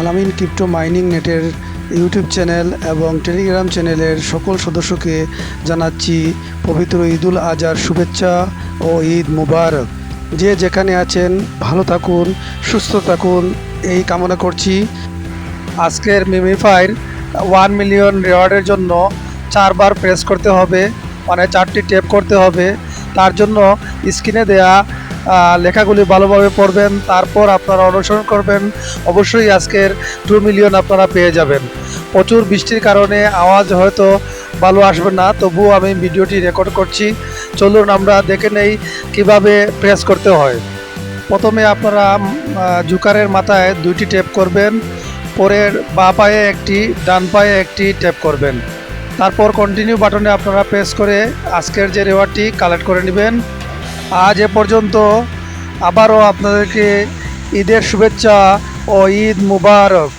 আলামিন crypto mining নেটের YouTube channel এবং টেলিগ্রাম চ্যানেলের সকল সদস্যকে জানাচ্ছি পবিত্র ঈদুল আজহার শুভেচ্ছা ও ঈদ মুবারক। যে যেখানে আছেন, ভালো থাকুন, সুস্থ থাকুন, এই কামনা করছি। আজকের মিমিফাইর ওয়ান মিলিয়ন রেওয়ার্ডের জন্য চারবার প্রেস করতে হবে মানে চারটি টেপ করতে হবে। তার জন্য স্ক্রিনে দেয়া লেখাগুলি ভালোভাবে পড়বেন, তারপর আপনারা অনুসরণ করবেন। অবশ্যই আজকের টু মিলিয়ন আপনারা পেয়ে যাবেন। প্রচুর বৃষ্টির কারণে আওয়াজ হয়তো ভালো আসবে না, তবুও আমি ভিডিওটি রেকর্ড করছি। চলুন আমরা দেখে নেই কীভাবে প্রেস করতে হয়। প্রথমে আপনারা জুকারের মাথায় দুইটি টেপ করবেন পরের বা পায়ে একটি, ডান পায়ে একটি ট্যাপ করবেন। তারপর কন্টিনিউ বাটনে আপনারা প্রেস করে আজকের যে রেওয়ার্ডটি কালেক্ট করে নেবেন। আজ এ পর্যন্ত আবারও আপনাদেরকে ঈদের শুভেচ্ছা ও ঈদ মুবারক।